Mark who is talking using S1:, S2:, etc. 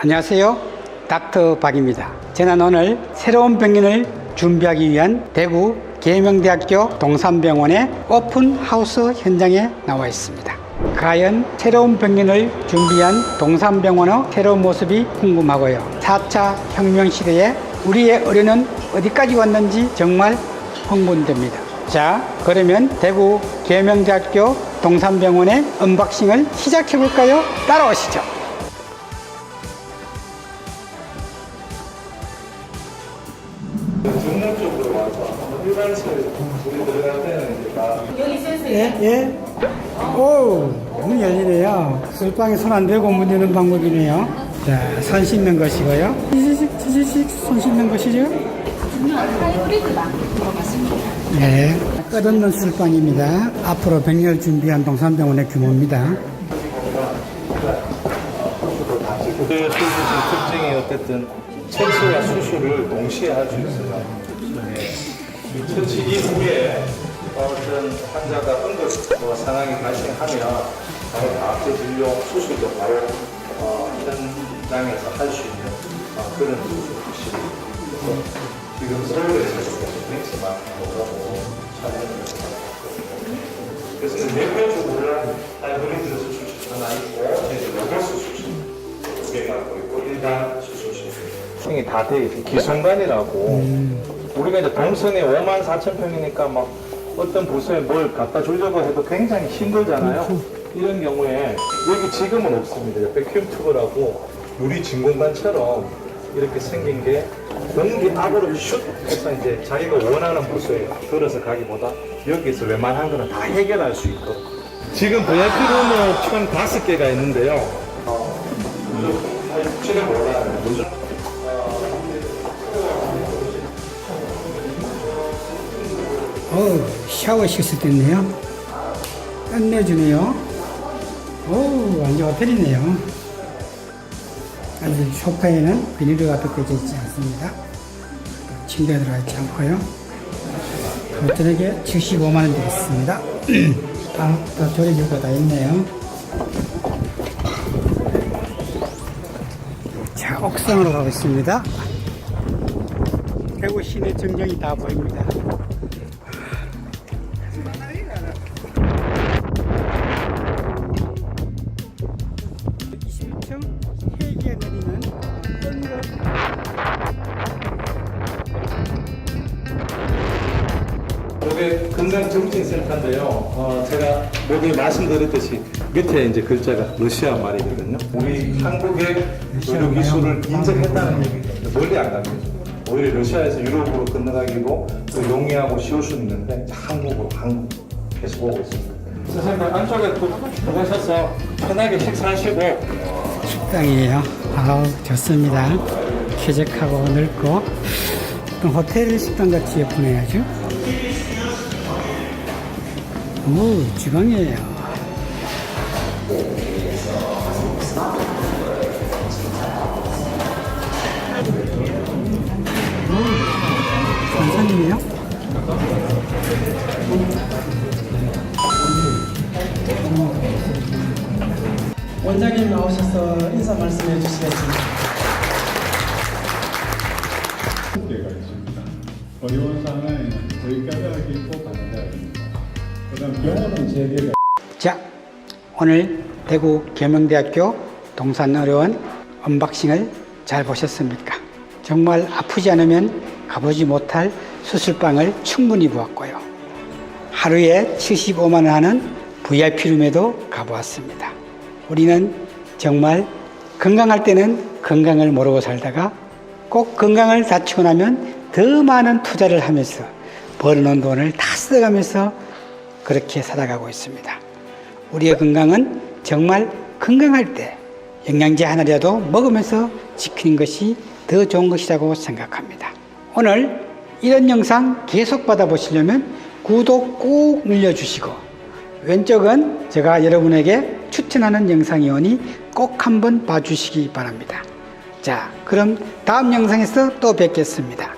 S1: 안녕하세요. 닥터 박입니다. 저는 오늘 새로운 병인을 준비하기 위한 대구 계명대학교 동산병원의 오픈 하우스 현장에 나와 있습니다. 과연 새로운 병인을 준비한 동산병원의 새로운 모습이 궁금하고요. 4차 혁명 시대에 우리의 의료는 어디까지 왔는지 정말 흥분됩니다. 자, 그러면 대구 계명대학교 동산병원의 언박싱을 시작해 볼까요? 따라오시죠.
S2: 일반실 우리 들어갈 때는 이제 다
S1: 예, 예. 오, 문이 열리네요. 술방에 손 안 대고 문 여는 방법이네요. 자, 손 씻는 것이고요. 치즈식, 치즈식 손 씻는 것이죠?
S3: 들어갔습니다.
S1: 네. 끝없는 술방입니다. 앞으로 100년 준비한 동산병원의 규모입니다.
S2: 그 수술 특징이 어쨌든 처치와 수술을 동시에 할 수 있어요. 네. 처치 이후에 어떤 환자가 응급 뭐 상황이 발생하면 바로 다after 진료 수술도 바로 어, 현장에서 할 수 있는 어, 그런 수술실이고 지금 서울에서 맥스만 오고 촬영을 했거든요. 그래서 내부적으로 하이브리드 수술실 하나 있고 이제 로봇 수술실 두개 갖고 있고 일반 수술실 형이 다 되어 있어요. 기성관이라고 우리가 이제 동선이 5만 4천 평이니까 막 어떤 부서에 뭘 갖다 주려고 해도 굉장히 힘들잖아요. 이런 경우에 여기 지금은 없습니다. 백큐ම් 튜브라고 유리 진공관처럼 이렇게 생긴 게 공기 압으로 슛 해서 이제 자기가 원하는 부서에 들어서 가기보다 여기서 웬만한 거는 다 해결할 수 있도록 지금 VIP룸은 총 다섯 개가 있는데요. 지금 몰라요.
S1: 어우, 샤워 때 있네요. 끝내주네요. 어우, 완전 호텔이네요. 아직 소파에는 비닐가 벗겨져 있지 않습니다. 침대가 들어가 있지 않고요. 호텔에게 75만원 되겠습니다. 아, 또 조리기가 다 있네요. 자, 옥상으로 가겠습니다. 대구 시내 전경이 다 보입니다.
S2: 이게 건강정신센터인데요. 어, 제가 모두 말씀드렸듯이 밑에 이제 글자가 러시아 말이거든요. 우리 한국의 의료 기술을 인정했다는 얘기죠. 멀리 안 가죠. 오히려 러시아에서 유럽으로 건너가기도 또 용이하고 쉬울 수 있는데 한국으로 한국 계속 오고 있습니다. 선생님 안쪽에 또 들어가셔서 편하게 식사하시고
S1: 식당이에요. 아우 좋습니다. 쾌적하고 넓고 또 호텔 식당 같이 예쁘네요 주방이에요. 오, 전선이네요.
S4: 원장님 나오셔서 인사 말씀해 주시겠습니다.
S5: 있습니다. 어려운 상황에는 저희 까
S1: 자, 오늘 대구 계명대학교 동산의료원 언박싱을 잘 보셨습니까? 정말 아프지 않으면 가보지 못할 수술방을 충분히 보았고요. 하루에 75만 원 하는 VIP룸에도 가보았습니다. 우리는 정말 건강할 때는 건강을 모르고 살다가 꼭 건강을 다치고 나면 더 많은 투자를 하면서 벌어놓은 돈을 다 써가면서 그렇게 살아가고 있습니다. 우리의 건강은 정말 건강할 때 영양제 하나라도 먹으면서 지키는 것이 더 좋은 것이라고 생각합니다. 오늘 이런 영상 계속 받아보시려면 구독 꼭 눌러주시고 왼쪽은 제가 여러분에게 추천하는 영상이 오니 꼭 한번 봐주시기 바랍니다. 자, 그럼 다음 영상에서 또 뵙겠습니다.